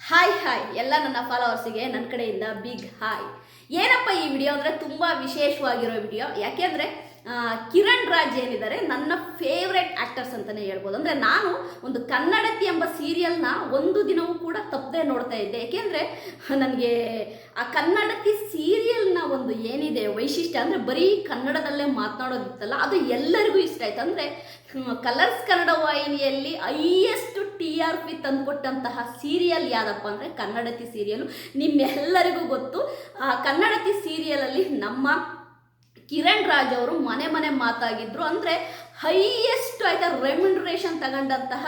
Hi hi ಎಲ್ಲ ನನ್ನ ಫಾಲೋವರ್ಸಿಗೆ ನನ್ನ ಕಡೆಯಿಂದ ಬಿಗ್ ಹಾಯ್ ಏನಪ್ಪ ಈ ವಿಡಿಯೋ ಅಂದರೆ ತುಂಬ ವಿಶೇಷವಾಗಿರೋ ವಿಡಿಯೋ ಯಾಕೆಂದರೆ ಕಿರಣ್ ರಾಜ್ ಏನಿದ್ದಾರೆ, ನನ್ನ ಫೇವ್ರೆಟ್ ಆ್ಯಕ್ಟರ್ಸ್ ಅಂತಲೇ ಹೇಳ್ಬೋದು. ಅಂದರೆ ನಾನು ಒಂದು ಕನ್ನಡತಿ ಎಂಬ ಸೀರಿಯಲ್ನ ಒಂದು ದಿನವೂ ಕೂಡ ತಪ್ಪದೆ ನೋಡ್ತಾ ಇದ್ದೆ. ಯಾಕೆಂದರೆ ನನಗೆ ಆ ಕನ್ನಡತಿ ಸೀರಿಯಲ್ನ ಒಂದು ಏನಿದೆ ವೈಶಿಷ್ಟ್ಯ, ಅಂದರೆ ಬರೀ ಕನ್ನಡದಲ್ಲೇ ಮಾತನಾಡೋದಿತ್ತಲ್ಲ, ಅದು ಎಲ್ಲರಿಗೂ ಇಷ್ಟ ಆಯ್ತು. ಅಂದರೆ ಕಲರ್ಸ್ ಕನ್ನಡ ವಾಹಿನಿಯಲ್ಲಿ ಹೈಯೆಸ್ಟ್ ಟಿ ಆರ್ ಪಿ ತಂದುಕೊಟ್ಟಂತಹ ಸೀರಿಯಲ್ ಯಾವುದಪ್ಪ ಅಂದರೆ ಕನ್ನಡತಿ ಸೀರಿಯಲು ನಿಮ್ಮೆಲ್ಲರಿಗೂ ಗೊತ್ತು, ಆ ಕನ್ನಡತಿ ಸೀರಿಯಲಲ್ಲಿ ನಮ್ಮ ಕಿರಣ್ ರಾಜ್ ಅವರು ಮನೆ ಮನೆ ಮಾತಾಗಿದ್ರು. ಅಂದರೆ ಹೈಯೆಸ್ಟ್ ಆಯ್ತಾ ರೆಮ್ಯುನರೇಷನ್ ತಗೊಂಡಂತಹ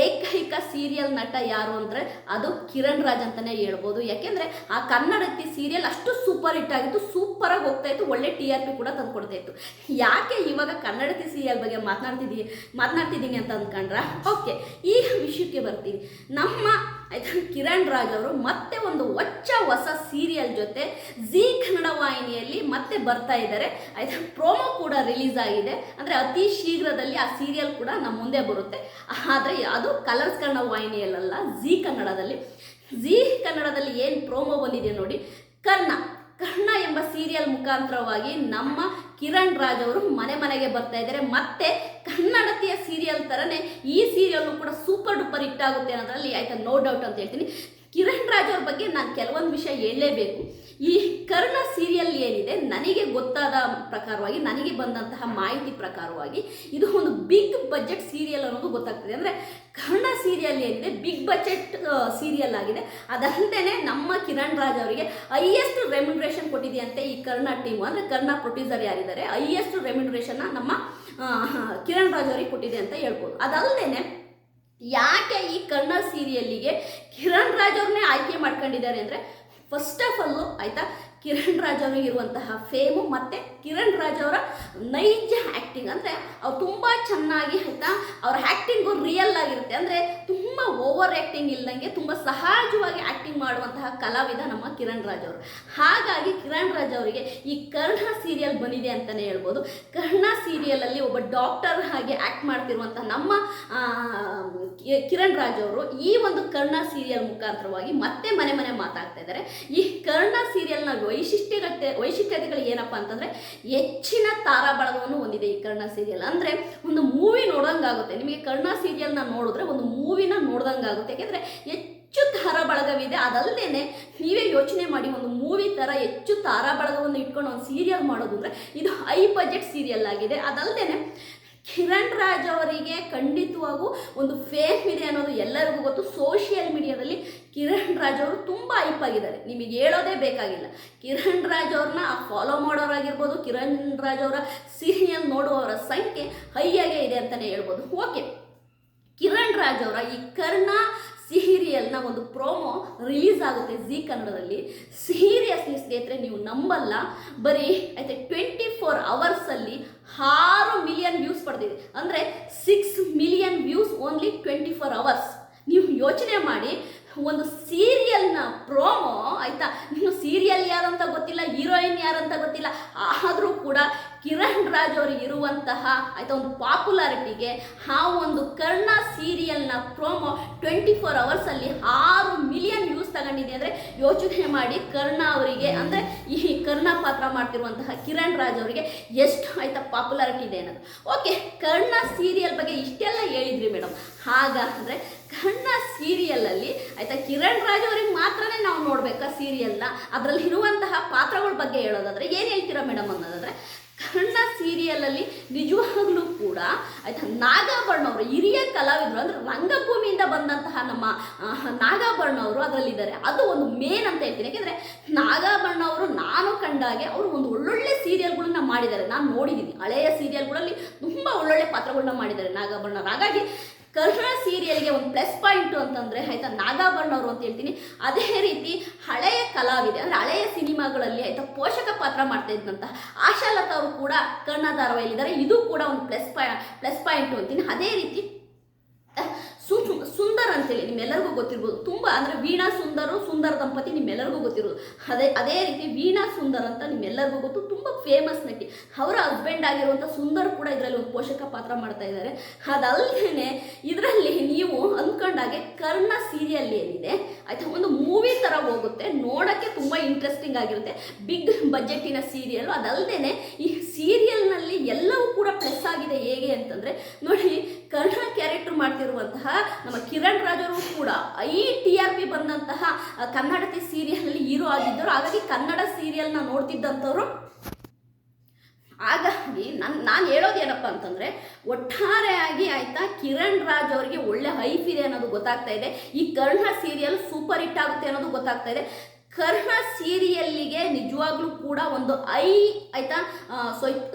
ಏಕೈಕ ಸೀರಿಯಲ್ ನಟ ಯಾರು ಅಂದರೆ ಅದು ಕಿರಣ್ ರಾಜ್ ಅಂತಲೇ ಹೇಳ್ಬೋದು. ಯಾಕೆಂದರೆ ಆ ಕನ್ನಡಕ್ಕೆ ಸೀರಿಯಲ್ ಅಷ್ಟು ಸೂಪರ್ ಹಿಟ್ ಆಗಿತ್ತು ಸೂಪರಾಗಿ ಹೋಗ್ತಾ ಇತ್ತು, ಒಳ್ಳೆ ಟಿ ಆರ್ ಪಿ ಕೂಡ ತಂದುಕೊಡ್ತಾ ಇತ್ತು. ಯಾಕೆ ಇವಾಗ ಕನ್ನಡತಿ ಸೀರಿಯಲ್ ಬಗ್ಗೆ ಮಾತನಾಡ್ತಿದ್ದೀನಿ ಮಾತನಾಡ್ತಿದ್ದೀನಿ ಅಂತ ಅಂದ್ಕೊಂಡ್ರ? ಓಕೆ ಈ ವಿಷಯಕ್ಕೆ ಬರ್ತೀನಿ. ನಮ್ಮ ಆಯ್ತಾ, ಕಿರಣ್ ರಾಜ್ ಅವರು ಮತ್ತೆ ಒಂದು ಹೊಚ್ಚ ಹೊಸ ಸೀರಿಯಲ್ ಜೊತೆ ಜಿ ಕನ್ನಡ ವಾಹಿನಿಯಲ್ಲಿ ಮತ್ತೆ ಬರ್ತಾ ಇದ್ದಾರೆ. ಆಯ್ತಾ ಪ್ರೋಮೋ ಕೂಡ ರಿಲೀಸ್ ಆಗಿದೆ. ಅಂದರೆ ಅತಿ ಶೀಘ್ರದಲ್ಲಿ ಆ ಸೀರಿಯಲ್ ಕೂಡ ನಮ್ಮ ಮುಂದೆ ಬರುತ್ತೆ. ಆದರೆ ಅದು ಕಲರ್ಸ್ ಕನ್ನಡ ವಾಹಿನಿಯಲ್ಲ ಜಿ ಕನ್ನಡದಲ್ಲಿ. ಜಿ ಕನ್ನಡದಲ್ಲಿ ಏನು ಪ್ರೋಮೋ ಬಂದಿದೆ ನೋಡಿ, ಕರ್ಣ. ಕರ್ಣ ಎಂಬ ಸೀರಿಯಲ್ ಮುಖಾಂತರವಾಗಿ ನಮ್ಮ ಕಿರಣ್ ರಾಜ್ ಅವರು ಮನೆ ಮನೆಗೆ ಬರ್ತಾ ಇದ್ದಾರೆ. ಮತ್ತೆ ಕನ್ನಡತಿಯ ಸೀರಿಯಲ್ ಥರನೇ ಈ ಸೀರಿಯಲ್ಲು ಕೂಡ ಸೂಪರ್ ಡೂಪರ್ ಹಿಟ್ ಆಗುತ್ತೆ ಅನ್ನೋದ್ರಲ್ಲಿ ಆಯ್ತಾ ನೋ ಡೌಟ್ ಅಂತ ಹೇಳ್ತೀನಿ. ಕಿರಣ್ ರಾಜ್ ಅವ್ರ ಬಗ್ಗೆ ನಾನು ಕೆಲವೊಂದು ವಿಷಯ ಹೇಳಲೇಬೇಕು. ಈ ಕರ್ಣ ಸೀರಿಯಲ್ ಏನಿದೆ ನನಗೆ ಗೊತ್ತಾದ ಪ್ರಕಾರವಾಗಿ, ನನಗೆ ಬಂದಂತಹ ಮಾಹಿತಿ ಪ್ರಕಾರವಾಗಿ ಇದು ಒಂದು ಬಿಗ್ ಬಜೆಟ್ ಸೀರಿಯಲ್ ಅನ್ನೋದು ಗೊತ್ತಾಗ್ತದೆ. ಅಂದರೆ ಕರ್ಣ ಸೀರಿಯಲ್ ಏನಿದೆ ಬಿಗ್ ಬಜೆಟ್ ಸೀರಿಯಲ್ ಆಗಿದೆ. ಅದಲ್ಲದೆ ನಮ್ಮ ಕಿರಣ್ ರಾಜ್ ಅವರಿಗೆ ಹೈಯೆಸ್ಟ್ ರೆಮ್ಯುನರೇಷನ್ ಕೊಟ್ಟಿದೆಯಂತೆ ಈ ಕರ್ಣ ಟೀಮು ಅಂದರೆ ಕರ್ಣ ಪ್ರೊಡ್ಯೂಸರ್ ಯಾರಿದ್ದಾರೆ ಹೈಯೆಸ್ಟ್ ರೆಮ್ಯುನರೇಷನ್ನ ನಮ್ಮ ಕಿರಣ್ ರಾಜ್ ಅವರಿಗೆ ಕೊಟ್ಟಿದೆ ಅಂತ ಹೇಳ್ಬೋದು. ಅದಲ್ಲದೆ ಯಾಕೆ ಈ ಕರ್ಣ ಸೀರಿಯಲ್ಲಿಗೆ ಕಿರಣ್ ರಾಜ್ ಅವ್ರನ್ನೇ ಆಯ್ಕೆ ಮಾಡ್ಕೊಂಡಿದ್ದಾರೆ ಅಂದರೆ ಫಸ್ಟ್ ಆಫ್ ಆಲ್ ಆಯಿತಾ? ಕಿರಣ್ ರಾಜ್ ಅವರಿಗೆ ಇರುವಂತಹ ಫೇಮು ಮತ್ತು ಕಿರಣ್ ರಾಜ್ ಅವರ ನೈಜ ಆ್ಯಕ್ಟಿಂಗ್ ಅಂದರೆ ಅವ್ರು ತುಂಬ ಚೆನ್ನಾಗಿ ಆಯಿತಾ? ಅವ್ರ ಆ್ಯಕ್ಟಿಂಗು ರಿಯಲ್ ಆಗಿರುತ್ತೆ. ಅಂದರೆ ತುಂಬ ಓವರ್ ಆ್ಯಕ್ಟಿಂಗ್ ಇಲ್ಲದಂಗೆ ತುಂಬ ಸಹಜವಾಗಿ ಆ್ಯಕ್ಟಿಂಗ್ ಮಾಡುವಂತಹ ಕಲಾವಿದ ನಮ್ಮ ಕಿರಣ್ ರಾಜ್ ಅವರು ಹಾಗಾಗಿ ಕಿರಣ್ ರಾಜ್ ಅವರಿಗೆ ಈ ಕರ್ಣ ಸೀರಿಯಲ್ ಬಂದಿದೆ ಅಂತಲೇ ಹೇಳ್ಬೋದು. ಕರ್ಣ ಸೀರಿಯಲಲ್ಲಿ ಒಬ್ಬ ಡಾಕ್ಟರ್ ಹಾಗೆ ಆ್ಯಕ್ಟ್ ಮಾಡ್ತಿರುವಂಥ ನಮ್ಮ ಕಿರಣ್ ರಾಜ್ ಅವರು ಈ ಒಂದು ಕರ್ಣ ಸೀರಿಯಲ್ ಮುಖಾಂತರವಾಗಿ ಮತ್ತೆ ಮನೆ ಮನೆ ಮಾತಾಡ್ತಾ ಇದ್ದಾರೆ. ಈ ಕರ್ಣ ಸೀರಿಯಲ್ನ ವೈಶಿಷ್ಟ್ಯಗತೆ ವೈಶಿಷ್ಟ್ಯತೆಗಳು ಏನಪ್ಪ ಅಂತಂದರೆ ಹೆಚ್ಚಿನ ತಾರಾ ಬಳಗವನ್ನು ಹೊಂದಿದೆ ಈ ಕರ್ಣ ಸೀರಿಯಲ್. ಅಂದರೆ ಒಂದು ಮೂವಿ ನೋಡೋಂಗಾಗುತ್ತೆ ನಿಮಗೆ ಕರ್ಣ ಸೀರಿಯಲ್ನ ನೋಡಿದ್ರೆ ಒಂದು ಮೂವಿನ ನೋಡ್ದಂಗಾಗುತ್ತೆ. ಯಾಕೆಂದರೆ ಹೆಚ್ಚು ತಾರಾ ಬಳಗವಿದೆ. ಅದಲ್ಲದೆ ನೀವೇ ಯೋಚನೆ ಮಾಡಿ ಒಂದು ಮೂವಿ ಥರ ಹೆಚ್ಚು ತಾರಾ ಬಳಗವನ್ನು ಇಟ್ಕೊಂಡು ಒಂದು ಸೀರಿಯಲ್ ಮಾಡೋದು ಅಂದರೆ ಇದು ಹೈ ಬಜೆಟ್ ಸೀರಿಯಲ್ ಆಗಿದೆ. ಅದಲ್ಲದೆ ಕಿರಣ್ ರಾಜ್ ಅವರಿಗೆ ಖಂಡಿತವಾಗೂ ಒಂದು ಫೇಮ್ ಇದೆ ಅನ್ನೋದು ಎಲ್ಲರಿಗೂ ಗೊತ್ತು. ಸೋಷಿಯಲ್ ಮೀಡಿಯಾದಲ್ಲಿ ಕಿರಣ್ ರಾಜ್ ಅವರು ತುಂಬ ಹೈಪ್ ಆಗಿದ್ದಾರೆ. ನಿಮಗೆ ಹೇಳೋದೇ ಬೇಕಾಗಿಲ್ಲ. ಕಿರಣ್ ರಾಜ್ ಅವ್ರನ್ನ ಫಾಲೋ ಮಾಡೋರಾಗಿರ್ಬೋದು ಕಿರಣ್ ರಾಜ್ ಅವರ ಸೀರಿಯಲ್ ನೋಡುವವರ ಸಂಖ್ಯೆ ಹೈಯಾಗೇ ಇದೆ ಅಂತಲೇ ಹೇಳ್ಬೋದು. ಓಕೆ ಕಿರಣ್ ರಾಜ್ ಅವರ ಈ ಕರ್ಣ ಸೀರಿಯಲ್ನ ಒಂದು ಪ್ರೋಮೋ ರಿಲೀಸ್ ಆಗುತ್ತೆ ಜಿ ಕನ್ನಡದಲ್ಲಿ. ಸೀರಿಯಸ್ಲಿ ಸ್ನೇಹಿತರೆ ನೀವು ನಂಬಲ್ಲ. ಬರೀ ಐತೆ ಟ್ವೆಂಟಿ ಫೋರ್ ಅವರ್ಸಲ್ಲಿ ಆರು ಮಿಲಿಯನ್ ವ್ಯೂಸ್ ಪಡೆದಿದೆ. ಅಂದರೆ six million views only twenty four hours ನೀವು ಯೋಚನೆ ಮಾಡಿ ಒಂದು ಸೀರಿಯಲ್ನ ಪ್ರೋಮೋ ಆಯಿತಾ? ನೀನು ಸೀರಿಯಲ್ ಯಾರಂತ ಗೊತ್ತಿಲ್ಲ ಹೀರೋಯಿನ್ ಯಾರಂತ ಗೊತ್ತಿಲ್ಲ ಆದರೂ ಕೂಡ ಕಿರಣ್ ರಾಜ್ ಅವರಿಗೆ ಇರುವಂತಹ ಆಯಿತಾ ಒಂದು ಪಾಪ್ಯುಲಾರಿಟಿಗೆ, ಆ ಒಂದು ಕರ್ಣ ಸೀರಿಯಲ್ನ ಪ್ರೋಮೋ ಟ್ವೆಂಟಿ ಫೋರ್ ಅವರ್ಸಲ್ಲಿ ಆರು ಮಿಲಿಯನ್ ವ್ಯೂಸ್ ತಗೊಂಡಿದೆ ಅಂದರೆ ಯೋಚನೆ ಮಾಡಿ ಕರ್ಣ ಅವರಿಗೆ, ಅಂದರೆ ಈ ಕರ್ಣ ಪಾತ್ರ ಮಾಡ್ತಿರುವಂತಹ ಕಿರಣ್ ರಾಜ್ ಅವರಿಗೆ ಎಷ್ಟು ಆಯಿತಾ ಪಾಪ್ಯುಲಾರಿಟಿ ಇದೆ ಅನ್ನೋದು. ಓಕೆ ಕರ್ಣ ಸೀರಿಯಲ್ ಬಗ್ಗೆ ಇಷ್ಟೆಲ್ಲ ಹೇಳಿದ್ರಿ ಮೇಡಮ್ ಹಾಗಾದರೆ ಕರ್ಣ ಸೀರಿಯಲಲ್ಲಿ ಆಯಿತಾ ಕಿರಣ್ ರಾಜ್ ಅವರಿಗೆ ಮಾತ್ರನೇ ನಾವು ನೋಡಬೇಕಾ ಸೀರಿಯಲ್ನ ಅದರಲ್ಲಿ ಇರುವಂತಹ ಪಾತ್ರಗಳ ಬಗ್ಗೆ ಹೇಳೋದಾದರೆ ಏನು ಹೇಳ್ತೀರಾ ಮೇಡಮ್ ಅನ್ನೋದಾದರೆ ಕನ್ನಡ ಸೀರಿಯಲಲ್ಲಿ ನಿಜವಾಗ್ಲೂ ಕೂಡ ಆಯ್ತಾ ನಾಗಾಭರಣ ಅವರು ಹಿರಿಯ ಕಲಾವಿದರು ಅಂದರೆ ರಂಗಭೂಮಿಯಿಂದ ಬಂದಂತಹ ನಮ್ಮ ಆ, ನಾಗಾಭರಣ ಅವರು ಅದರಲ್ಲಿದ್ದಾರೆ. ಅದು ಒಂದು ಮೇನ್ ಅಂತ ಹೇಳ್ತೀನಿ. ಯಾಕೆಂದರೆ ನಾಗಾಭರಣ ಅವರು ನಾನು ಕಂಡಾಗೆ ಅವರು ಒಂದು ಒಳ್ಳೊಳ್ಳೆ ಸೀರಿಯಲ್ಗಳನ್ನ ಮಾಡಿದ್ದಾರೆ. ನಾನು ನೋಡಿದ್ದೀನಿ ಹಳೆಯ ಸೀರಿಯಲ್ಗಳಲ್ಲಿ ತುಂಬ ಒಳ್ಳೊಳ್ಳೆ ಪಾತ್ರಗಳನ್ನ ಮಾಡಿದ್ದಾರೆ ನಾಗಾಭರಣ. ಹಾಗಾಗಿ ಕನ್ನಡ ಸೀರಿಯಲ್ಗೆ ಒಂದು ಪ್ಲಸ್ ಪಾಯಿಂಟು ಅಂತಂದರೆ ಆಯಿತಾ ನಾಗಾಭರಣ ಅವರು ಅಂತ ಹೇಳ್ತೀನಿ. ಅದೇ ರೀತಿ ಹಳೆಯ ಕಲಾವಿದೆ, ಅಂದರೆ ಹಳೆಯ ಸಿನಿಮಾಗಳಲ್ಲಿ ಆಯಿತಾ ಪೋಷಕ ಪಾತ್ರ ಮಾಡ್ತಾ ಇದ್ದಂತಹ ಆಶಾಲತಾ ಅವರು ಕೂಡ ಕನ್ನಡ ಧಾರಾವಾಹಿಯಲ್ಲಿದ್ದಾರೆ ಇದು ಕೂಡ ಒಂದು ಪ್ಲಸ್ ಪಾಯ್ ಪ್ಲಸ್ ಪಾಯಿಂಟು ಅಂತೀನಿ ಅದೇ ರೀತಿ ಸುಂದರ್ ಅಂತೇಳಿ ನಿಮ್ಮೆಲ್ಲರಿಗೂ ಗೊತ್ತಿರ್ಬೋದು. ತುಂಬ ಅಂದರೆ ವೀಣಾ ಸುಂದರು, ಸುಂದರ ದಂಪತಿ ನಿಮ್ಮೆಲ್ಲರಿಗೂ ಗೊತ್ತಿರೋದು. ಅದೇ ಅದೇ ರೀತಿ ವೀಣಾ ಸುಂದರ್ ಅಂತ ನಿಮ್ಮೆಲ್ಲರಿಗೂ ಗೊತ್ತು. ತುಂಬ ಫೇಮಸ್ ನಟಿ. ಅವರ ಹಸ್ಬೆಂಡ್ ಆಗಿರುವಂಥ ಸುಂದರ್ ಕೂಡ ಇದರಲ್ಲಿ ಒಂದು ಪೋಷಕ ಪಾತ್ರ ಮಾಡ್ತಾ ಇದ್ದಾರೆ. ಅದಲ್ಲದೆ ಇದರಲ್ಲಿ ನೀವು ಅಂದ್ಕೊಂಡಾಗೆ ಕರ್ಣ ಸೀರಿಯಲ್ ಏನಿದೆ, ಆಯ್ತಾ? ಒಂದು ಮೂವಿ ಥರ ಹೋಗುತ್ತೆ. ನೋಡೋಕ್ಕೆ ತುಂಬ ಇಂಟ್ರೆಸ್ಟಿಂಗ್ ಆಗಿರುತ್ತೆ. ಬಿಗ್ ಬಜೆಟಿನ ಸೀರಿಯಲ್ ಅದಲ್ಲದೆ ಈ ಸೀರಿಯಲ್ನಲ್ಲಿ ಎಲ್ಲವೂ ಕೂಡ ಪ್ಲಸ್ ಆಗಿದೆ ಹೇಗೆ ಅಂತಂದರೆ, ನೋಡಿ ಕರ್ಣ ಕ್ಯಾರೆಕ್ಟರ್ ಮಾಡ್ತಿರುವಂತಹ ನಮ್ಮ ಕಿರಣ್ ರಾಜರು ಕೂಡ ಐ ಟಿ ಆರ್ ಪಿ ಬಂದಂತಹ ಕನ್ನಡತಿ ಸೀರಿಯಲ್ನಲ್ಲಿ ಹೀರೋ ಆಗಿದ್ದರು ಹಾಗಾಗಿ ಕನ್ನಡ ಸೀರಿಯಲ್ನ ನೋಡ್ತಿದ್ದಂಥವ್ರು. ಹಾಗಾಗಿ ನನ್ನ ನಾನು ಹೇಳೋದು ಏನಪ್ಪ ಅಂತಂದರೆ ಒಟ್ಟಾರೆಯಾಗಿ ಆಯಿತಾ, ಕಿರಣ್ ರಾಜ್ ಅವರಿಗೆ ಒಳ್ಳೆ ಹೈಫ್ ಇದೆ ಅನ್ನೋದು ಗೊತ್ತಾಗ್ತಾ ಇದೆ. ಈ ಕರ್ಣ ಸೀರಿಯಲ್ ಸೂಪರ್ ಹಿಟ್ ಆಗುತ್ತೆ ಅನ್ನೋದು ಗೊತ್ತಾಗ್ತಾ ಇದೆ. ಕರ್ಣ ಸೀರಿಯಲ್ಲಿಗೆ ನಿಜವಾಗ್ಲೂ ಕೂಡ ಒಂದು ಐ ಆಯಿತಾ?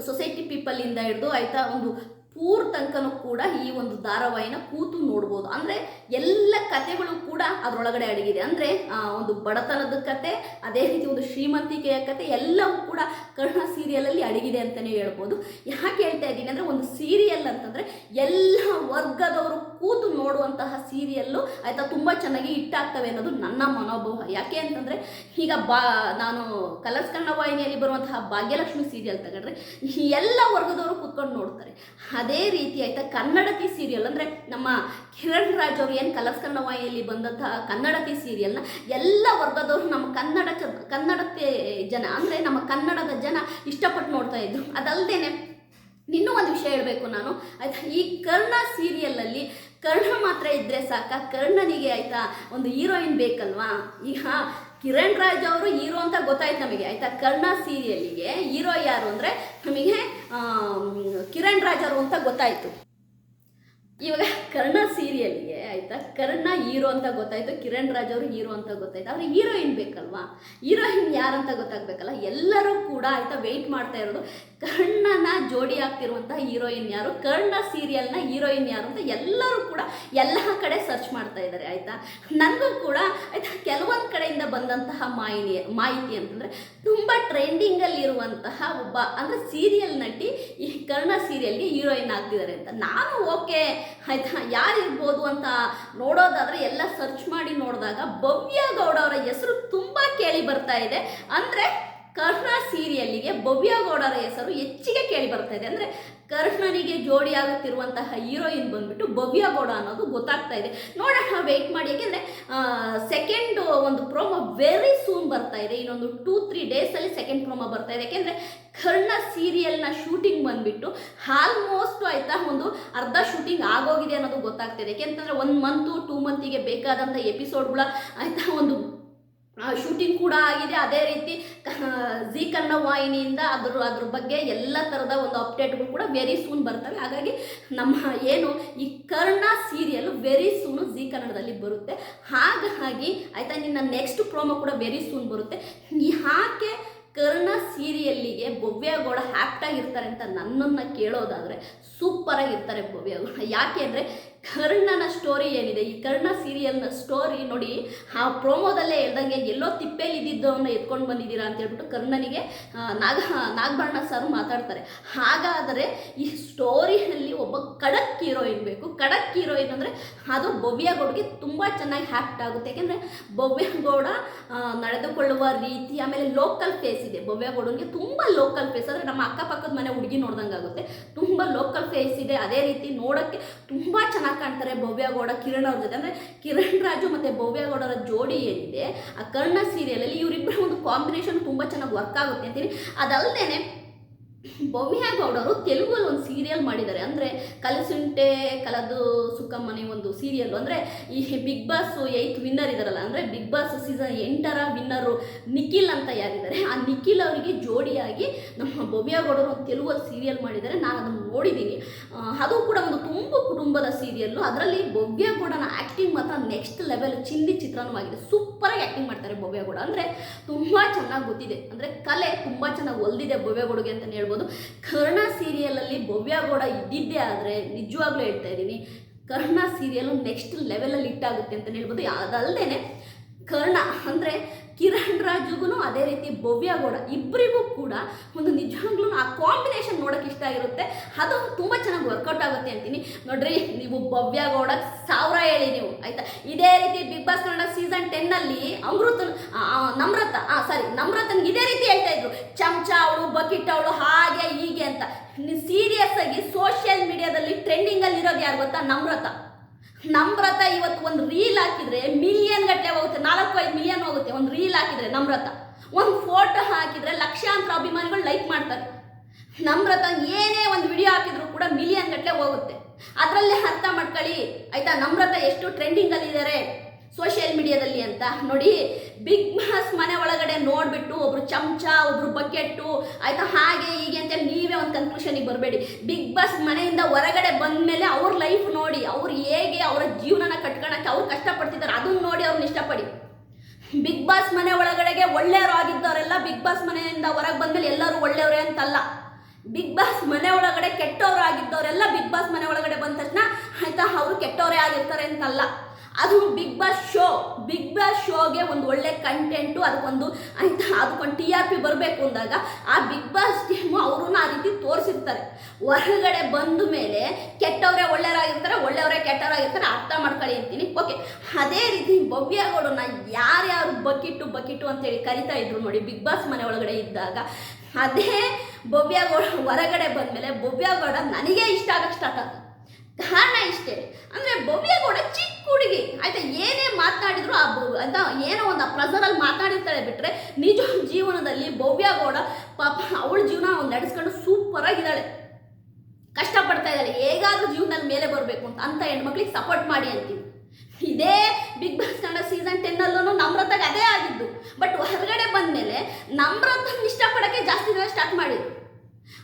ಸೊಸೈಟಿ ಪೀಪಲಿಂದ ಹಿಡಿದು ಆಯಿತಾ ಒಂದು ಪೂರ್ ತನಕನೂ ಕೂಡ ಈ ಒಂದು ಧಾರಾವಾಹಿನ ಕೂತು ನೋಡ್ಬೋದು. ಅಂದರೆ ಎಲ್ಲ ಕಥೆಗಳು ಕೂಡ ಅದರೊಳಗಡೆ ಅಡಗಿದೆ. ಅಂದರೆ ಒಂದು ಬಡತನದ ಕತೆ, ಅದೇ ರೀತಿ ಒಂದು ಶ್ರೀಮಂತಿಕೆಯ ಕತೆ, ಎಲ್ಲವೂ ಕೂಡ ಕರ್ಣ ಸೀರಿಯಲಲ್ಲಿ ಅಡಗಿದೆ ಅಂತಲೇ ಹೇಳ್ಬೋದು. ಯಾಕೆ ಹೇಳ್ತಾ ಇದ್ದೀನಿ ಅಂದರೆ, ಒಂದು ಸೀರಿಯಲ್ ಅಂತಂದರೆ ಎಲ್ಲ ವರ್ಗದವರು ಕೂತು ನೋಡುವಂತಹ ಸೀರಿಯಲ್ಲು ಆಯಿತಾ ತುಂಬ ಚೆನ್ನಾಗಿ ಹಿಟ್ಟಾಗ್ತವೆ ಅನ್ನೋದು ನನ್ನ ಮನೋಭಾವ. ಯಾಕೆ ಅಂತಂದರೆ, ಈಗ ಬಾ, ನಾನು ಕಲರ್ಸ್ ಕನ್ನಡ ವಾಹಿನಿಯಲ್ಲಿ ಬರುವಂತಹ ಭಾಗ್ಯಲಕ್ಷ್ಮಿ ಸೀರಿಯಲ್ ತಗೊಂಡ್ರೆ ಎಲ್ಲ ವರ್ಗದವರು ಕೂತ್ಕೊಂಡು ನೋಡ್ತಾರೆ. ಅದೇ ರೀತಿ ಆಯ್ತಾ ಕನ್ನಡತಿ ಸೀರಿಯಲ್ ಅಂದರೆ ನಮ್ಮ ಕಿರಣ್ ರಾಜ್ ಅವರು ಏನು ಕಲರ್ಸ್ ಕನ್ನಡ ಬಂದಂತಹ ಕನ್ನಡತಿ ಸೀರಿಯಲ್ನ ಎಲ್ಲ ವರ್ಗದವರು ನಮ್ಮ ಕನ್ನಡ ಕನ್ನಡತೆ ಜನ, ಅಂದರೆ ನಮ್ಮ ಕನ್ನಡದ ಜನ ಇಷ್ಟಪಟ್ಟು ನೋಡ್ತಾ ಇದ್ರು. ಅದಲ್ದೇನೆ ಇನ್ನೂ ಒಂದು ವಿಷಯ ಹೇಳಬೇಕು ನಾನು. ಆಯ್ತಾ, ಈ ಕರ್ಣ ಸೀರಿಯಲಲ್ಲಿ ಕರ್ಣ ಮಾತ್ರ ಇದ್ದರೆ ಸಾಕ, ಕರ್ಣನಿಗೆ ಆಯ್ತಾ ಒಂದು ಹೀರೋಯಿನ್ ಬೇಕಲ್ವಾ? ಈಗ ಕಿರಣ್ ರಾಜ್ ಅವರು ಹೀರೋ ಅಂತ ಗೊತ್ತಾಯ್ತು ನಮಗೆ, ಆಯ್ತಾ? ಕರ್ಣ ಸೀರಿಯಲ್ಲಿಗೆ ಹೀರೋ ಯಾರು ಅಂದರೆ ನಮಗೆ ಕಿರಣ್ ರಾಜ್ ಅವರು ಅಂತ ಗೊತ್ತಾಯಿತು. ಇವಾಗ ಕರ್ಣ ಸೀರಿಯಲ್ಗೆ ಆಯ್ತಾ? ಕರ್ಣ ಹೀರೋ ಅಂತ ಗೊತ್ತಾಯ್ತು, ಕಿರಣ್ ರಾಜ್ ಅವರು ಹೀರೋ ಅಂತ ಗೊತ್ತಾಯ್ತು. ಅವ್ರಿಗೆ ಹೀರೋಯಿನ್ ಬೇಕಲ್ವಾ? ಹೀರೋಯಿನ್ ಯಾರಂತ ಗೊತ್ತಾಗ್ಬೇಕಲ್ಲ? ಎಲ್ಲರೂ ಕೂಡ, ಆಯ್ತಾ ವೆಯ್ಟ್ ಮಾಡ್ತಾ ಇರೋದು. ಕರ್ಣನ ಜೋಡಿ ಆಗ್ತಿರುವಂತಹ ಹೀರೋಯಿನ್ ಯಾರು? ಕರ್ಣ ಸೀರಿಯಲ್ನ ಹೀರೋಯಿನ್ ಯಾರು ಅಂತ ಎಲ್ಲರೂ ಕೂಡ ಎಲ್ಲ ಕಡೆ ಸರ್ಚ್ ಮಾಡ್ತಾ ಇದ್ದಾರೆ, ಆಯ್ತಾ? ನನಗೂ ಕೂಡ, ಆಯಿತಾ, ಕೆಲವೊಂದು ಕಡೆಯಿಂದ ಬಂದಂತಹ ಮಾಹಿತಿ ಮಾಹಿತಿ ಅಂತಂದರೆ ತುಂಬ ಟ್ರೆಂಡಿಂಗಲ್ಲಿ ಇರುವಂತಹ ಒಬ್ಬ, ಅಂದರೆ ಸೀರಿಯಲ್ ನಟಿ ಈ ಕರ್ಣ ಸೀರಿಯಲ್ಗೆ ಹೀರೋಯಿನ್ ಆಗ್ತಿದ್ದಾರೆ ಅಂತ. ನಾನು ಓಕೆ, ಆಯಿತಾ? ಯಾರಿರ್ಬೋದು ಅಂತ ನೋಡೋದಾದರೆ ಎಲ್ಲ ಸರ್ಚ್ ಮಾಡಿ ನೋಡಿದಾಗ ಭವ್ಯ ಗೌಡ ಅವರ ಹೆಸರು ತುಂಬ ಕೇಳಿ ಬರ್ತಾ ಇದೆ. ಅಂದರೆ ಕರ್ಣ ಸೀರಿಯಲ್ಲಿಗೆ ಗೌಡರ ಹೆಸರು ಹೆಚ್ಚಿಗೆ ಕೇಳಿ ಬರ್ತಾ ಇದೆ. ಅಂದರೆ ಕರ್ಣನಿಗೆ ಜೋಡಿ ಆಗುತ್ತಿರುವಂತಹ ಹೀರೋಯಿನ್ ಬಂದ್ಬಿಟ್ಟು ಭವ್ಯ ಗೌಡ ಅನ್ನೋದು ಗೊತ್ತಾಗ್ತಾ ಇದೆ. ನೋಡೋಣ ವೆಯ್ಟ್ ಮಾಡಿ. ಯಾಕೆಂದರೆ ಸೆಕೆಂಡ್ ಒಂದು ಪ್ರೋಮೋ ವೆರಿ ಸೂನ್ ಬರ್ತಾ ಇದೆ. ಇನ್ನೊಂದು ಟೂ ತ್ರೀ ಡೇಸಲ್ಲಿ ಸೆಕೆಂಡ್ ಪ್ರೋಮೋ ಬರ್ತಾ ಇದೆ. ಯಾಕೆಂದರೆ, ಕರ್ಣ ಸೀರಿಯಲ್ನ ಶೂಟಿಂಗ್ ಬಂದ್ಬಿಟ್ಟು ಆಲ್ಮೋಸ್ಟ್ ಆಯ್ತಾ, ಒಂದು ಅರ್ಧ ಶೂಟಿಂಗ್ ಆಗೋಗಿದೆ ಅನ್ನೋದು ಗೊತ್ತಾಗ್ತಿದೆ ಯಾಕೆಂತಂದರೆ ಒನ್ ಮಂತು ಟೂ ಮಂತಿಗೆ ಬೇಕಾದಂಥ ಎಪಿಸೋಡ್ಗಳ ಆಯಿತಾ, ಒಂದು ಶೂಟಿಂಗ್ ಕೂಡ ಆಗಿದೆ. ಅದೇ ರೀತಿ ಜೀ ಕನ್ನಡ ವಾಹಿನಿಯಿಂದ ಅದ್ರ ಅದ್ರ ಬಗ್ಗೆ ಎಲ್ಲ ಥರದ ಒಂದು ಅಪ್ಡೇಟ್ಗಳು ಕೂಡ ವೆರಿ ಸೂನ್ ಬರ್ತವೆ. ಹಾಗಾಗಿ ನಮ್ಮ ಏನು ಈ Karna serial very soon Zee ಕನ್ನಡದಲ್ಲಿ ಬರುತ್ತೆ. ಹಾಗಾಗಿ ಆಯಿತಾ, ನಿನ್ನ ನೆಕ್ಸ್ಟ್ ಪ್ರೋಮೋ ಕೂಡ ವೆರಿ ಸೂನ್ ಬರುತ್ತೆ. ಯಾಕೆ ಕರ್ಣ ಸೀರಿಯಲ್ಲಿಗೆ ಭವ್ಯಗೌಡ ಆ್ಯಕ್ಟಾಗಿರ್ತಾರೆ ಅಂತ ನನ್ನನ್ನು ಕೇಳೋದಾದರೆ ಸೂಪರಾಗಿರ್ತಾರೆ ಭವ್ಯಗೌಡ. ಯಾಕೆ ಅಂದರೆ ಕರ್ಣನ ಸ್ಟೋರಿ ಏನಿದೆ? ಈ ಕರ್ಣ ಸೀರಿಯಲ್ನ ಸ್ಟೋರಿ ನೋಡಿ, ಆ ಪ್ರೋಮೋದಲ್ಲೇ ಹೇಳ್ದಂಗೆ ಎಲ್ಲೋ ತಿಪ್ಪೇಲಿ ಇದ್ದಿದ್ದವನ್ನ ಎತ್ಕೊಂಡು ಬಂದಿದ್ದೀರಾ ಅಂತ ಹೇಳ್ಬಿಟ್ಟು ಕರ್ಣನಿಗೆ ನಾಗ, ನಾಗಭರಣ ಸರ್ ಮಾತಾಡ್ತಾರೆ. ಹಾಗಾದರೆ ಈ ಸ್ಟೋರಿಯಲ್ಲಿ ಒಬ್ಬ ಖಡಕ್ ಹೀರೋಯಿನ್ ಬೇಕು. ಖಡಕ್ ಹೀರೋಯಿನ್ ಅಂದರೆ ಅದು ಭವ್ಯಗೌಡ್ಗೆ ತುಂಬ ಚೆನ್ನಾಗಿ ಹ್ಯಾಕ್ಟ್ ಆಗುತ್ತೆ. ಯಾಕೆಂದರೆ ಭವ್ಯಗೌಡ ಗೌಡ ನಡೆದುಕೊಳ್ಳುವ ರೀತಿ, ಆಮೇಲೆ ಲೋಕಲ್ ಫೇಸ್ ಇದೆ. ಭವ್ಯಗೌಡನಿಗೆ ತುಂಬ ಲೋಕಲ್ ಫೇಸ್ ಅಂದರೆ ನಮ್ಮ ಅಕ್ಕಪಕ್ಕದ ಮನೆ ಹುಡುಗಿ ನೋಡ್ದಂಗೆ ಆಗುತ್ತೆ ತುಂಬ ಲೋಕಲ್ ಫೇಸ್ ಇದೆ. ಅದೇ ರೀತಿ ನೋಡೋಕ್ಕೆ ತುಂಬ ಚೆನ್ನಾಗಿ ಕಾಣ್ತಾರೆ ಭವ್ಯಗೌಡ ಕಿರಣ್ ಅವ್ರ ಜೊತೆ. ಅಂದರೆ ಕಿರಣ್ ರಾಜು ಮತ್ತು ಭವ್ಯಗೌಡರ ಜೋಡಿ ಏನಿದೆ, ಆ ಕರ್ಣ ಸೀರಿಯಲಲ್ಲಿ ಇವರಿಬ್ಬರ ಒಂದು ಕಾಂಬಿನೇಷನ್ ತುಂಬ ಚೆನ್ನಾಗಿ ವರ್ಕ್ ಆಗುತ್ತೆ ಅಂತೀನಿ. ಅದಲ್ಲದೆ ಭವ್ಯ ಗೌಡರು ತೆಲುಗಲ್ಲಿ ಒಂದು ಸೀರಿಯಲ್ ಮಾಡಿದ್ದಾರೆ. ಅಂದರೆ ಕಲಸುಂಟೆ, ಕಲದು ಸುಕ್ಕಮ್ಮನೆ ಒಂದು ಸೀರಿಯಲ್ಲು ಅಂದರೆ ಈ ಬಿಗ್ ಬಾಸ್ ಏಯ್ತ್ ವಿನ್ನರ್ ಇದ್ದಾರಲ್ಲ ಅಂದರೆ ಬಿಗ್ ಬಾಸ್ ಸೀಸನ್ ಎಂಟರ ವಿನ್ನರು ನಿಖಿಲ್ ಅಂತ ಯಾರಿದ್ದಾರೆ. ಆ ನಿಖಿಲ್ ಅವರಿಗೆ ಜೋಡಿಯಾಗಿ ನಮ್ಮ ಭವ್ಯ ಗೌಡರು ಒಂದು ತೆಲುಗಲ್ಲಿ ಸೀರಿಯಲ್ ಮಾಡಿದ್ದಾರೆ. ನಾನು ಅದನ್ನು ನೋಡಿದ್ದೀನಿ ಅದು ಕೂಡ ಒಂದು ತುಂಬ ಕುಟುಂಬದ ಸೀರಿಯಲ್ಲು ಅದರಲ್ಲಿ ಭವ್ಯ ಗೌಡನ ಆ್ಯಕ್ಟಿಂಗ್ ಮಾತ್ರ ನೆಕ್ಸ್ಟ್ ಲೆವೆಲ್ ಚಿಂದಿ ಆಗಿದೆ ಸೂಪರಾಗಿ ಆ್ಯಕ್ಟಿಂಗ್ ಮಾಡ್ತಾರೆ ಭವ್ಯ ಗೌಡ. ಅಂದರೆ ತುಂಬ ಚೆನ್ನಾಗಿ ಗೊತ್ತಿದೆ. ಅಂದರೆ ಕಲೆ ತುಂಬ ಚೆನ್ನಾಗಿ ಒಲ್ದಿದೆ ಭವ್ಯಗೌಡಗೆ ಅಂತಲೇ ಹೇಳ್ಬೋದು. ಕರ್ಣ ಸೀರಿಯಲಲ್ಲಿ ಭವ್ಯಗೌಡ ಇದ್ದಿದ್ದೇ ಆದರೆ ನಿಜವಾಗ್ಲೂ ಹೇಳ್ತಾ ಇದ್ದೀನಿ, ಕರ್ಣ ಸೀರಿಯಲು ನೆಕ್ಸ್ಟ್ ಲೆವೆಲಲ್ಲಿ ಇಟ್ಟಾಗುತ್ತೆ ಅಂತಲೇ ಹೇಳ್ಬೋದು. ಅದಲ್ಲದೆ ಕರ್ಣ ಅಂದರೆ ಕಿರಣ್ ರಾಜುಗೂ ಅದೇ ರೀತಿ ಭವ್ಯ ಗೌಡ. ಇಬ್ಬರಿಗೂ ಕೂಡ ಒಂದು ನಿಜವಾಗ್ಲೂ ಆ ಕಾಂಬಿನೇಷನ್ ನೋಡೋಕೆ ಇಷ್ಟ ಆಗಿರುತ್ತೆ. ಅದು ತುಂಬ ಚೆನ್ನಾಗಿ ವರ್ಕೌಟ್ ಆಗುತ್ತೆ ಅಂತೀನಿ. ನೋಡ್ರಿ, ನೀವು ಭವ್ಯ ಗೌಡ ಸಾವಿರ ಹೇಳಿ ನೀವು, ಆಯ್ತಾ? ಇದೇ ರೀತಿ ಬಿಗ್ ಬಾಸ್ ಕನ್ನಡ ಸೀಸನ್ ಟೆನ್ನಲ್ಲಿ ಅಮೃತ ನಮ್ರತ ಸಾರಿ ನಮ್ರತನ್ಗೆ ಇದೇ ರೀತಿ ಹೇಳ್ತಾ ಇದ್ರು. ಚಮಚ ಅವಳು, ಬಕೆಟ್ ಅವಳು, ಹಾಗೆ ಹೀಗೆ ಅಂತ. ಸೀರಿಯಸ್ ಆಗಿ ಸೋಷಿಯಲ್ ಮೀಡಿಯಾದಲ್ಲಿ ಟ್ರೆಂಡಿಂಗಲ್ಲಿ ಇರೋದು ಯಾರು ಗೊತ್ತಾ? ನಮ್ರತ. ನಮ್ರತ ಇವತ್ತು ಒಂದು ರೀಲ್ ಹಾಕಿದ್ರೆ ಮಿಲಿಯನ್ ಗಟ್ಟಲೆ ಹೋಗುತ್ತೆ, ನಾಲ್ಕು ಐದು ಮಿಲಿಯನ್ ಹೋಗುತ್ತೆ ಒಂದು ರೀಲ್ ಹಾಕಿದ್ರೆ ನಮ್ರತ ಒಂದು ಫೋಟೋ ಹಾಕಿದ್ರೆ ಲಕ್ಷಾಂತರ ಅಭಿಮಾನಿಗಳು ಲೈಕ್ ಮಾಡ್ತಾರೆ. ನಮ್ರತ ಏನೇ ಒಂದು ವಿಡಿಯೋ ಹಾಕಿದ್ರು ಕೂಡ ಮಿಲಿಯನ್ ಗಟ್ಟಲೆ ಹೋಗುತ್ತೆ. ಅದರಲ್ಲೇ ಅರ್ಥ ಮಾಡ್ಕೊಳ್ಳಿ, ಆಯ್ತಾ? ನಮ್ರತ ಎಷ್ಟು ಟ್ರೆಂಡಿಂಗಲ್ಲಿ ಇದ್ದಾರೆ ಸೋಷಿಯಲ್ ಮೀಡಿಯಾದಲ್ಲಿ ಅಂತ. ನೋಡಿ ಬಿಗ್ ಬಾಸ್ ಮನೆ ಒಳಗಡೆ ನೋಡ್ಬಿಟ್ಟು ಒಬ್ರು ಚಮಚ, ಒಬ್ರು ಬಕೆಟ್ಟು, ಆಯ್ತಾ ಹಾಗೆ ಹೀಗೆ ಅಂತ ನೀವೇ ಒಂದು ಕನ್ಕ್ಲೂಷನಿಗೆ ಬರಬೇಡಿ. ಬಿಗ್ ಬಾಸ್ ಮನೆಯಿಂದ ಹೊರಗಡೆ ಬಂದ ಮೇಲೆ ಅವ್ರ ಲೈಫ್ ನೋಡಿ, ಅವ್ರು ಹೇಗೆ ಅವರ ಜೀವನನ ಕಟ್ಕೊಳಕ್ಕೆ ಅವ್ರು ಕಷ್ಟಪಡ್ತಿದ್ದಾರೆ ಅದನ್ನ ನೋಡಿ ಅವ್ರನ್ನ ಇಷ್ಟಪಡಿ. ಬಿಗ್ ಬಾಸ್ ಮನೆ ಒಳಗಡೆಗೆ ಒಳ್ಳೆಯವರು ಆಗಿದ್ದವರೆಲ್ಲ ಬಿಗ್ ಬಾಸ್ ಮನೆಯಿಂದ ಹೊರಗೆ ಬಂದ್ಮೇಲೆ ಎಲ್ಲರೂ ಒಳ್ಳೆಯವರೇ ಅಂತಲ್ಲ. ಬಿಗ್ ಬಾಸ್ ಮನೆ ಒಳಗಡೆ ಕೆಟ್ಟವರು ಆಗಿದ್ದವರೆಲ್ಲ ಬಿಗ್ ಬಾಸ್ ಮನೆ ಒಳಗಡೆ ಬಂದ ತಕ್ಷಣ, ಆಯ್ತಾ ಅವರು ಕೆಟ್ಟವರೇ ಆಗಿರ್ತಾರೆ ಅಂತಲ್ಲ. ಅದು Bigg Boss show Bigg Boss ಶೋಗೆ ಒಂದು ಒಳ್ಳೆ ಕಂಟೆಂಟು ಅದಕ್ಕೊಂದು ಆಯ್ತಾ ಅದಕ್ಕೊಂದು ಟಿ ಆರ್ ಪಿ ಬರಬೇಕು ಅಂದಾಗ ಆ ಬಿಗ್ ಬಾಸ್ ಟೀಮು ಅವ್ರನ್ನ ಆ ರೀತಿ ತೋರಿಸಿರ್ತಾರೆ. ಹೊರಗಡೆ ಬಂದ ಮೇಲೆ ಕೆಟ್ಟವರೇ ಒಳ್ಳೆಯವರಾಗಿರ್ತಾರೆ, ಒಳ್ಳೆಯವರೇ ಕೆಟ್ಟವರಾಗಿರ್ತಾರೆ, ಅರ್ಥ ಮಾಡ್ಕೊಳ್ಳಿ ಅಂತೀನಿ. ಓಕೆ ಅದೇ ರೀತಿ ಭವ್ಯಗೌಡನ್ನ ಯಾರ್ಯಾರು ಬಕಿಟ್ಟು ಬಕಿಟ್ಟು ಅಂತೇಳಿ ಕರಿತಾ ಇದ್ರು ನೋಡಿ ಬಿಗ್ ಬಾಸ್ ಮನೆ ಒಳಗಡೆ ಇದ್ದಾಗ, ಅದೇ ಭವ್ಯಗೌಡ ಹೊರಗಡೆ ಬಂದಮೇಲೆ ಭವ್ಯಗೌಡ ನನಗೆ ಇಷ್ಟ ಆಗಕ್ಕೆ ಸ್ಟಾರ್ಟ್ ಆಗ ಕಾರಣ ಇಷ್ಟೇ. ಅಂದರೆ ಗೌಡ ಚಿಕ್ಕ ಹುಡುಗಿ. ಆಯ್ತಾ? ಏನೇ ಮಾತನಾಡಿದ್ರು ಆ ಅಂತ ಏನೋ ಒಂದು ಆ ಪ್ರೆಸರಲ್ಲಿ ಮಾತಾಡಿರ್ತಾಳೆ ಬಿಟ್ಟರೆ ನಿಜ ಜೀವನದಲ್ಲಿ ಭವ್ಯಗೌಡ ಪಾಪ ಅವಳ ಜೀವನ ಅವ್ನು ನಡೆಸ್ಕೊಂಡು ಸೂಪರಾಗಿದ್ದಾಳೆ ಕಷ್ಟಪಡ್ತಾ ಇದ್ದಾಳೆ. ಹೇಗಾದ್ರೂ ಜೀವನದಲ್ಲಿ ಮೇಲೆ ಬರಬೇಕು ಅಂತ ಅಂತ ಹೆಣ್ಮಕ್ಳಿಗೆ ಸಪೋರ್ಟ್ ಮಾಡಿ ಅಂತೀವಿ. ಇದೇ ಬಿಗ್ ಬಾಸ್ ಕನ್ನಡ ಸೀಸನ್ ಟೆನ್ನಲ್ಲೂ ನಮ್ರತಾಗ ಅದೇ ಆಗಿದ್ದು. ಬಟ್ ಹೊರಗಡೆ ಬಂದಮೇಲೆ ನಮ್ರತನ ಇಷ್ಟಪಡೋಕ್ಕೆ ಜಾಸ್ತಿ ಜನ ಸ್ಟಾರ್ಟ್ ಮಾಡಿದ್ರು.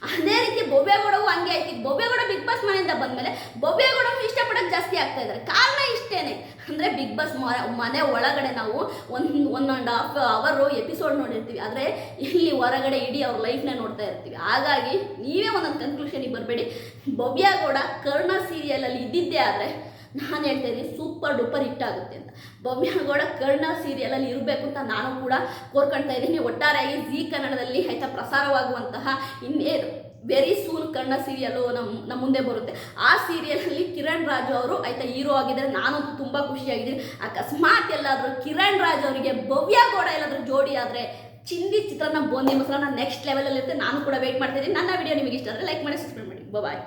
ಅದೇ ರೀತಿ ಬೊಬ್ಬೇಗೌಡವು ಹಂಗೆ ಆಯ್ತು ಈಗ ಬೊಬ್ಬೇಗೌಡ ಬಿಗ್ ಬಾಸ್ ಮನೆಯಿಂದ ಬಂದಮೇಲೆ ಬೊಬ್ಬೇಗೌಡನು ಇಷ್ಟಪಡೋಕೆ ಜಾಸ್ತಿ ಆಗ್ತಾ ಇದ್ದಾರೆ. ಕಾರಣ ಇಷ್ಟೇನೆ. ಅಂದರೆ ಬಿಗ್ ಬಾಸ್ ಮನೆ ಒಳಗಡೆ ನಾವು ಒಂದು ಒನ್ ಆ್ಯಂಡ್ ಹಾಫ್ ಅವರು ಎಪಿಸೋಡ್ ನೋಡಿರ್ತೀವಿ. ಆದರೆ ಇಲ್ಲಿ ಹೊರಗಡೆ ಇಡೀ ಅವ್ರ ಲೈಫ್ನೇ ನೋಡ್ತಾ ಇರ್ತೀವಿ. ಹಾಗಾಗಿ ನೀವೇ ಒಂದೊಂದು ಕನ್ಕ್ಲೂಷನಿಗೆ ಬರಬೇಡಿ. ಬೊಬ್ಯಾಗೌಡ ಕರ್ಣ ಸೀರಿಯಲಲ್ಲಿ ಇದ್ದಿದ್ದೇ ಆದರೆ ನಾನು ಹೇಳ್ತಾ ಇದ್ದೀನಿ ಸೂಪರ್ ಡೂಪರ್ ಹಿಟ್ ಆಗುತ್ತೆ ಅಂತ. ಬೊಮ್ಯಾಗೌಡ ಕರ್ಣ ಸೀರಿಯಲಲ್ಲಿ ಇರಬೇಕು ಅಂತ ನಾನು ಕೂಡ ಕೋರ್ಕೊಳ್ತಾ ಇದ್ದೀನಿ. ಒಟ್ಟಾರೆಯಾಗಿ ಜೀ ಕನ್ನಡದಲ್ಲಿ ಆಯ್ತಾ ಪ್ರಸಾರವಾಗುವಂತಹ ಇನ್ನೇನು? ವೆರಿ ಸೂನ್ ಕನ್ನಡ ಸೀರಿಯಲ್ಲು ನಮ್ಮ ನಮ್ಮ ಮುಂದೆ ಬರುತ್ತೆ. ಆ ಸೀರಿಯಲಲ್ಲಿ ಕಿರಣ್ ರಾಜು ಅವರು ಆಯಿತಾ ಹೀರೋ ಆಗಿದ್ದಾರೆ. ನಾನಂತೂ ತುಂಬ ಖುಷಿಯಾಗಿದ್ದೀನಿ. ಅಕಸ್ಮಾತ್ ಎಲ್ಲಾದರೂ ಕಿರಣ್ ರಾಜ್ ಅವರಿಗೆ ಭವ್ಯ ಗೌಡ ಎಲ್ಲಾದರೂ ಜೋಡಿ ಆದರೆ ಚಿಂದಿ ಚಿತ್ರನ ಬೋಂದಿ ನಾನು ನೆಕ್ಸ್ಟ್ ಲೆವೆಲಲ್ಲಿ ಇರುತ್ತೆ. ನಾನು ಕೂಡ ವೆಯ್ಟ್ ಮಾಡ್ತಿದ್ದೀನಿ ನನ್ನ ವಿಡಿಯೋ ನಿಮಗೆ ಇಷ್ಟ ಆದರೆ ಲೈಕ್ ಮಾಡಿ ಸಬ್ಸ್ಕ್ರೈಬ್ ಮಾಡಿ. ಬಾಯ್